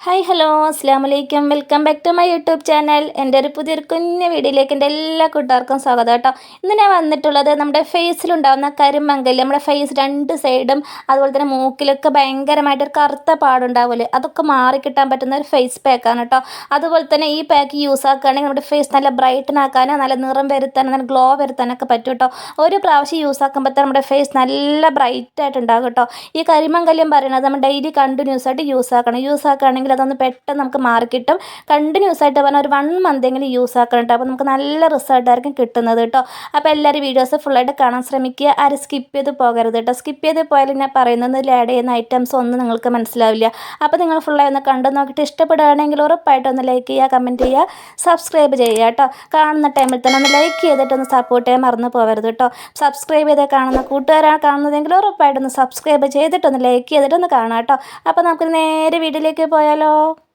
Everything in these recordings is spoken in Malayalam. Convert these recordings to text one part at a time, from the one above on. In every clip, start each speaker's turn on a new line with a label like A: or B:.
A: ഹായ് ഹലോ അസ്സാം വലൈക്കും welcome back to my YouTube channel എന്റെ ഒരു പുതിയൊരു കുഞ്ഞു വീഡിയോയിലേക്ക് എന്റെ എല്ലാ കൂട്ടുകാർക്കും സ്വാഗതം കേട്ടോ. ഇന്ന് ഞാൻ വന്നിട്ടുള്ളത് നമ്മുടെ ഫേസിലുണ്ടാകുന്ന കരിമങ്കൽ നമ്മുടെ ഫേസ് രണ്ട് സൈഡും അതുപോലെ തന്നെ മൂക്കിലൊക്കെ ഭയങ്കരമായിട്ടൊരു കറുത്ത പാടുണ്ടാവില്ലേ അതൊക്കെ മാറിക്കിട്ടാൻ പറ്റുന്ന ഒരു ഫേസ് പാക്കാണ് കേട്ടോ. അതുപോലെ തന്നെ ഈ പാക്ക് യൂസ് ആക്കുകയാണെങ്കിൽ നമ്മുടെ ഫേസ് നല്ല ബ്രൈറ്റൻ ആക്കാനോ നല്ല നിറം വരുത്താനോ നല്ല ഗ്ലോ വരുത്താനൊക്കെ പറ്റും കേട്ടോ. ഒരു പ്രാവശ്യം യൂസ് ആക്കുമ്പോഴത്തേനും നമ്മുടെ ഫേസ് നല്ല ബ്രൈറ്റ് ആയിട്ട് ഉണ്ടാകും കേട്ടോ. ഈ കരിമങ്കല്യം പറയുന്നത് നമ്മൾ ഡെയിലി കണ്ടിന്യൂസ് ആയിട്ട് യൂസ് ആക്കണം. യൂസ് ആക്കുകയാണെങ്കിൽ അതൊന്ന് പെട്ടെന്ന് നമുക്ക് മാറിക്കിട്ടും കണ്ടിന്യൂസ് ആയിട്ട് പറഞ്ഞാൽ ഒരു വൺ മന്ത് എങ്കിലും യൂസ് ആക്കണം കേട്ടോ അപ്പോൾ നമുക്ക് നല്ല റിസൾട്ടായിരിക്കും കിട്ടുന്നത് കേട്ടോ അപ്പോൾ എല്ലാവരും വീഡിയോസ് ഫുള്ളായിട്ട് കാണാൻ ശ്രമിക്കുക. ആരും സ്കിപ്പ് ചെയ്ത് പോകരുത് കേട്ടോ സ്കിപ്പ് ചെയ്ത് പോയാൽ ഞാൻ പറയുന്നത് ആഡ് ചെയ്യുന്ന ഐറ്റംസ് ഒന്നും നിങ്ങൾക്ക് മനസ്സിലാവില്ല. അപ്പോൾ നിങ്ങൾ ഫുള്ളായി ഒന്ന് കണ്ടു നോക്കിയിട്ട് ഇഷ്ടപ്പെടുകയാണെങ്കിൽ ഉറപ്പായിട്ട് ഒന്ന് ലൈക്ക് ചെയ്യുക കമന്റ് ചെയ്യുക സബ്സ്ക്രൈബ് ചെയ്യുക കേട്ടോ കാണുന്ന ടൈമിൽ തന്നെ ഒന്ന് ലൈക്ക് ചെയ്തിട്ട് ഒന്ന് സപ്പോർട്ട് ചെയ്യാൻ മറന്നു പോകരുത് കേട്ടോ സബ്സ്ക്രൈബ് ചെയ്ത് കാണുന്ന കൂട്ടുകാരാണ് കാണുന്നതെങ്കിൽ ഉറപ്പായിട്ടൊന്ന് സബ്സ്ക്രൈബ് ചെയ്തിട്ടൊന്ന് ലൈക്ക് ചെയ്തിട്ടൊന്ന് കാണാം കേട്ടോ അപ്പോൾ നമുക്ക് നേരെ വീട്ടിലേക്ക് വീഡിയോയിലേക്ക് 喽。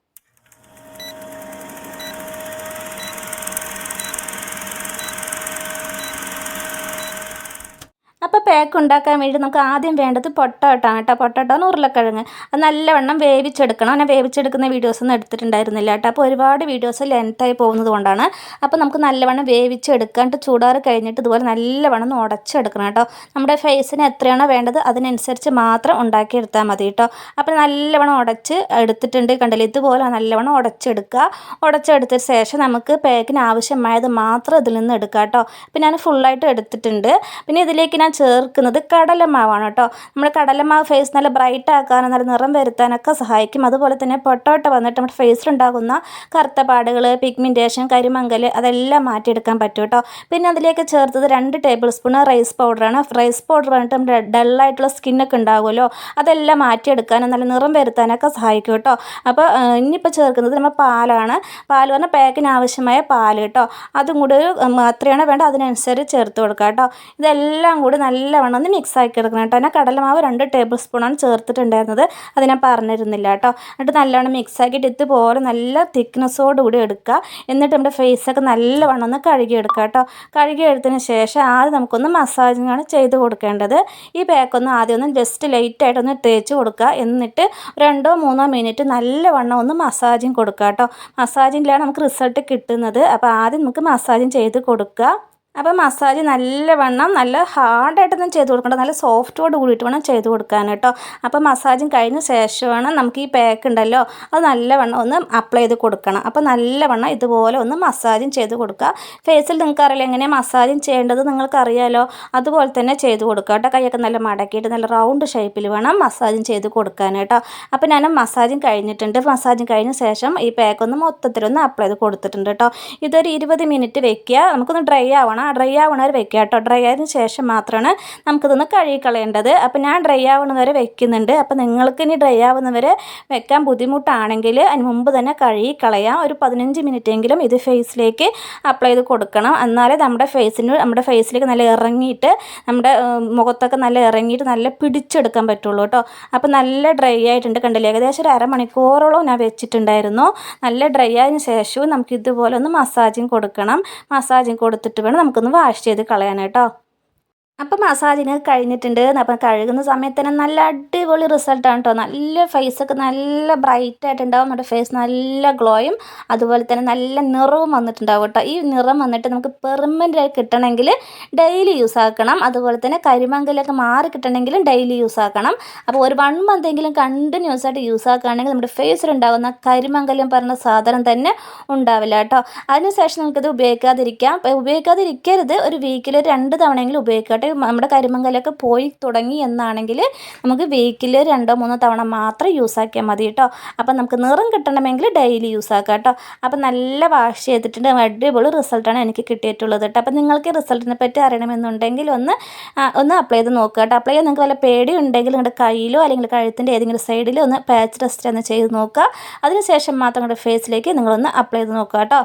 A: അപ്പോൾ പേക്ക് ഉണ്ടാക്കാൻ വേണ്ടി നമുക്ക് ആദ്യം വേണ്ടത് പൊട്ടോട്ടാണ് കേട്ടോ. പൊട്ടോട്ടോ ഉരുളക്കിഴങ്ങ്. അത് നല്ലവണ്ണം വേവിച്ചെടുക്കണം. അങ്ങനെ വേവിച്ചെടുക്കുന്ന വീഡിയോസ് ഒന്നും എടുത്തിട്ടുണ്ടായിരുന്നില്ല കേട്ടോ. അപ്പോൾ ഒരുപാട് വീഡിയോസ് ലെങ്ത്തായി പോകുന്നത് കൊണ്ടാണ്. അപ്പോൾ നമുക്ക് നല്ലവണ്ണം വേവിച്ചെടുക്കാണ്ട് ചൂടാറ് കഴിഞ്ഞിട്ട് ഇതുപോലെ നല്ലവണ്ണം ഒന്ന് ഉടച്ചെടുക്കണം കേട്ടോ. നമ്മുടെ ഫേസിന് എത്രയാണോ വേണ്ടത് അതിനനുസരിച്ച് മാത്രം ഉണ്ടാക്കിയെടുത്താൽ മതി കേട്ടോ. അപ്പോൾ നല്ലവണ്ണം ഉടച്ച് എടുത്തിട്ടുണ്ട് കണ്ടില്ല? ഇതുപോലെ നല്ലവണ്ണം ഉടച്ചെടുക്കുക. ഉടച്ചെടുത്ത ശേഷം നമുക്ക് പേക്കിന് ആവശ്യമായത് മാത്രം ഇതിൽ നിന്ന് എടുക്കാം കേട്ടോ. അപ്പോൾ ഞാൻ ഫുള്ളായിട്ട് എടുത്തിട്ടുണ്ട്. പിന്നെ ഇതിലേക്ക് ഞാൻ ചേർക്കുന്നത് കടലമാവാണ് കേട്ടോ. നമ്മൾ കടലമാവ് ഫേസ് നല്ല ബ്രൈറ്റ് ആക്കാനും നല്ല നിറം വരുത്താനൊക്കെ സഹായിക്കും. അതുപോലെ തന്നെ പൊട്ടോട്ട വന്നിട്ട് നമ്മുടെ ഫേസിലുണ്ടാകുന്ന കറുത്ത പാടുകൾ പിഗ്മെന്റേഷൻ കരിമങ്കൽ അതെല്ലാം മാറ്റിയെടുക്കാൻ പറ്റും കേട്ടോ. പിന്നെ അതിലേക്ക് ചേർത്തത് രണ്ട് ടേബിൾ സ്പൂൺ റൈസ് പൗഡറാണ് റൈസ് പൗഡർ വന്നിട്ട് നമ്മുടെ ഡള്ളായിട്ടുള്ള സ്കിന്നൊക്കെ ഉണ്ടാകുമല്ലോ അതെല്ലാം മാറ്റിയെടുക്കാനും നല്ല നിറം വരുത്താനൊക്കെ സഹായിക്കും കേട്ടോ. അപ്പോൾ ഇനിയിപ്പോൾ ചേർക്കുന്നത് നമ്മൾ പാലാണ്. പാൽ പറഞ്ഞാൽ പാക്കിന് ആവശ്യമായ പാൽ കേട്ടോ. അതും കൂടി ഒരു എത്രയാണ് വേണ്ടത്. അതിനനുസരിച്ച് ചേർത്ത് കൊടുക്കുക കേട്ടോ. ഇതെല്ലാം കൂടി നല്ലവണ്ണം ഒന്ന് മിക്സ് ആക്കി എടുക്കണം കേട്ടോ. എന്നാൽ കടലമാവ് രണ്ട് ടേബിൾ സ്പൂണാണ് ചേർത്തിട്ടുണ്ടായിരുന്നത്. അത് ഞാൻ പറഞ്ഞിരുന്നില്ല കേട്ടോ. എന്നിട്ട് നല്ലവണ്ണം മിക്സ് ആക്കിയിട്ട് ഇതുപോലെ നല്ല തിക്നെസ്സോടുകൂടി എടുക്കുക. എന്നിട്ട് നമ്മുടെ ഫേസൊക്കെ നല്ലവണ്ണം ഒന്ന് കഴുകിയെടുക്കുക കേട്ടോ. കഴുകിയെടുത്തതിന് ശേഷം ആദ്യം നമുക്കൊന്ന് മസാജിങ്ങാണ് ചെയ്ത് കൊടുക്കേണ്ടത്. ഈ പാക്കൊന്ന് ആദ്യം ഒന്ന് ജസ്റ്റ് ലൈറ്റായിട്ടൊന്ന് തേച്ച് കൊടുക്കുക. എന്നിട്ട് രണ്ടോ മൂന്നോ മിനിറ്റ് നല്ലവണ്ണം ഒന്ന് മസാജിങ് കൊടുക്കുക കേട്ടോ. മസാജിങ്ങിലാണ് നമുക്ക് റിസൾട്ട് കിട്ടുന്നത്. അപ്പോൾ ആദ്യം നമുക്ക് മസാജിങ് ചെയ്ത് കൊടുക്കുക. അപ്പോൾ മസാജ് നല്ലവണ്ണം നല്ല ഹാർഡായിട്ടൊന്നും ചെയ്ത് കൊടുക്കണ്ട. നല്ല സോഫ്റ്റോട് കൂടിയിട്ട് വേണം ചെയ്ത് കൊടുക്കാൻ കേട്ടോ. അപ്പോൾ മസാജും കഴിഞ്ഞ ശേഷമാണ് നമുക്ക് ഈ പാക്ക് ഉണ്ടല്ലോ അത് നല്ലവണ്ണം ഒന്ന് അപ്ലൈ ചെയ്ത് കൊടുക്കണം. അപ്പോൾ നല്ലവണ്ണം ഇതുപോലെ ഒന്ന് മസാജും ചെയ്ത് കൊടുക്കുക. ഫേസിൽ നിങ്ങൾക്ക് അറിയില്ല എങ്ങനെയാണ് മസാജും ചെയ്യേണ്ടത്? നിങ്ങൾക്ക് അറിയാലോ അതുപോലെ തന്നെ ചെയ്ത് കൊടുക്കുക കേട്ടോ. കൈയൊക്കെ നല്ല മടക്കിയിട്ട് നല്ല റൗണ്ട് ഷേപ്പിൽ വേണം മസാജും ചെയ്ത് കൊടുക്കാൻ കേട്ടോ. അപ്പോൾ ഞാൻ മസാജും കഴിഞ്ഞിട്ടുണ്ട്. മസാജും കഴിഞ്ഞ ശേഷം ഈ പാക്ക് ഒന്ന് മൊത്തത്തിലൊന്ന് അപ്ലൈ ചെയ്ത് കൊടുത്തിട്ടുണ്ട് കേട്ടോ. ഇതൊരു ഇരുപത് മിനിറ്റ് വെക്കുക. നമുക്കൊന്ന് ഡ്രൈ ആവണം. ഡ്രൈ ആവണ വരെ വെക്കുക കേട്ടോ. ഡ്രൈ ആയതിനു ശേഷം മാത്രമാണ് നമുക്കിതൊന്ന് കഴുകി കളയേണ്ടത് അപ്പോൾ ഞാൻ ഡ്രൈ ആവണ വരെ വെക്കുന്നുണ്ട്. അപ്പോൾ നിങ്ങൾക്ക് ഇനി ഡ്രൈ ആവുന്ന വരെ വെക്കാൻ ബുദ്ധിമുട്ടാണെങ്കിൽ അതിന് മുമ്പ് തന്നെ കഴുകി കളയാം ഒരു പതിനഞ്ച് മിനിറ്റെങ്കിലും ഇത് ഫേസിലേക്ക് അപ്ലൈ ചെയ്ത് കൊടുക്കണം. എന്നാലേ നമ്മുടെ ഫേസിന് നമ്മുടെ ഫേസിലേക്ക് നല്ല ഇറങ്ങിയിട്ട് നമ്മുടെ മുഖത്തൊക്കെ നല്ല ഇറങ്ങിയിട്ട് നല്ല പിടിച്ചെടുക്കാൻ പറ്റുള്ളൂ കേട്ടോ. അപ്പോൾ നല്ല ഡ്രൈ ആയിട്ടുണ്ട് കണ്ടില്ലേ? ഏകദേശം ഒരു അരമണിക്കൂറോളം ഞാൻ വെച്ചിട്ടുണ്ടായിരുന്നു. നല്ല ഡ്രൈ ആയതിനു ശേഷവും നമുക്ക് ഇതുപോലെ ഒന്ന് മസാജിങ് കൊടുക്കണം. മസാജിങ് കൊടുത്തിട്ട് വേണം നമുക്കൊന്ന് വാഷ് ചെയ്ത് കളയാനാട്ടോ അപ്പം മസാജിന് കഴിഞ്ഞിട്ടുണ്ട്. അപ്പം കഴുകുന്ന സമയത്ത് തന്നെ നല്ല അടിപൊളി റിസൾട്ടാണ് കേട്ടോ നല്ല ഫേസൊക്കെ നല്ല ബ്രൈറ്റ് ആയിട്ടുണ്ടാവും. നമ്മുടെ ഫേസ് നല്ല ഗ്ലോയും അതുപോലെ തന്നെ നല്ല നിറവും വന്നിട്ടുണ്ടാവും കേട്ടോ ഈ നിറം വന്നിട്ട് നമുക്ക് പെർമനന്റ് ആയി കിട്ടണമെങ്കിൽ ഡെയിലി യൂസ് ആക്കണം. അതുപോലെ തന്നെ കരിമങ്കലൊക്കെ മാറി കിട്ടണമെങ്കിലും ഡെയിലി യൂസ് ആക്കണം. അപ്പോൾ ഒരു വൺ മന്തെങ്കിലും കണ്ടിന്യൂസ് ആയിട്ട് യൂസ് ആക്കുകയാണെങ്കിൽ നമ്മുടെ ഫേസിലുണ്ടാകുന്ന കരിമങ്കലം പറഞ്ഞ സാധനം തന്നെ ഉണ്ടാവില്ല കേട്ടോ അതിനുശേഷം നമുക്കിത് ഉപയോഗിക്കാതിരിക്കാം. ഉപയോഗിക്കാതിരിക്കരുത്. ഒരു വീക്കിൽ രണ്ട് തവണയെങ്കിലും ഉപയോഗിക്കട്ടെ നമ്മുടെ കരിമങ്കലൊക്കെ പോയി തുടങ്ങി എന്നാണെങ്കിൽ നമുക്ക് വീക്കിൽ രണ്ടോ മൂന്നോ തവണ മാത്രം യൂസ് ആക്കിയാൽ മതി കേട്ടോ. അപ്പം നമുക്ക് നിറം കിട്ടണമെങ്കിൽ ഡെയിലി യൂസ് ആക്കാം കേട്ടോ. അപ്പം നല്ല വാഷ് ചെയ്തിട്ടുണ്ട്. അടിപൊളി റിസൾട്ടാണ് എനിക്ക് കിട്ടിയിട്ടുള്ളത് കേട്ടോ. അപ്പം നിങ്ങൾക്ക് റിസൾട്ടിനെ പറ്റി അറിയണമെന്നുണ്ടെങ്കിൽ ഒന്ന് ഒന്ന് അപ്ലൈ ചെയ്ത് നോക്കുക കേട്ടോ. അപ്ലൈ ചെയ്യാൻ നിങ്ങൾക്ക് വല്ല പേടി ഉണ്ടെങ്കിൽ നിങ്ങളുടെ കയ്യിലോ അല്ലെങ്കിൽ കഴുത്തിന്റെ ഏതെങ്കിലും സൈഡിലോ ഒന്ന് പാച്ച് ടെസ്റ്റ് ഒന്ന് ചെയ്ത് നോക്കുക. അതിനുശേഷം മാത്രം നിങ്ങളുടെ ഫേസിലേക്ക് നിങ്ങളൊന്ന് അപ്ലൈ ചെയ്ത് നോക്കുക കേട്ടോ.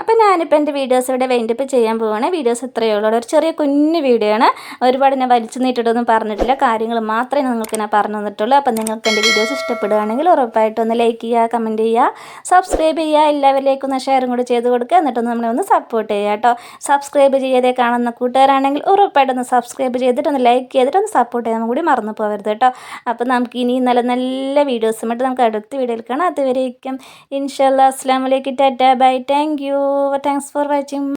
A: അപ്പോൾ ഞാനിപ്പോൾ എന്റെ വീഡിയോസ് ഇവിടെ വെയിൻഡപ്പ് ചെയ്യാൻ പോവുകയാണ് വീഡിയോസ് ഇത്രയേ ഉള്ളൂ. ഒരു ചെറിയ കുഞ്ഞു വീഡിയോ ആണ്. ഒരുപാട് ഞാൻ വലിച്ചു നീട്ടിട്ടൊന്നും പറഞ്ഞിട്ടില്ല. കാര്യങ്ങൾ മാത്രമേ നിങ്ങൾക്ക് ഞാൻ പറഞ്ഞു തന്നിട്ടുള്ളൂ. അപ്പോൾ നിങ്ങൾക്ക് എന്റെ വീഡിയോസ് ഇഷ്ടപ്പെടുകയാണെങ്കിൽ ഉറപ്പായിട്ടും ഒന്ന് ലൈക്ക് ചെയ്യുക കമന്റ് ചെയ്യുക സബ്സ്ക്രൈബ് ചെയ്യുക എല്ലാവരിലേക്കും ഒന്ന് ഷെയറും കൂടി ചെയ്ത് കൊടുക്കുക. എന്നിട്ടൊന്ന് നമ്മളെ ഒന്ന് സപ്പോർട്ട് ചെയ്യുക കേട്ടോ. സബ്സ്ക്രൈബ് ചെയ്തേ കാണുന്ന കൂട്ടുകാരാണെങ്കിൽ ഉറപ്പായിട്ടൊന്ന് സബ്സ്ക്രൈബ് ചെയ്തിട്ട് ഒന്ന് ലൈക്ക് ചെയ്തിട്ട് ഒന്ന് സപ്പോർട്ട് ചെയ്യാൻ കൂടി മറന്നു പോകരുത് കേട്ടോ. അപ്പോൾ നമുക്ക് ഇനി നല്ല നല്ല വീഡിയോസുമായിട്ട് നമുക്ക് അടുത്ത വീഡിയോയിൽ കാണാം. അതുവരേക്കും ഇൻഷാല്ലാ അസ്ലാമലേക്ക് tata. Bye. Thank you. thanks for watching.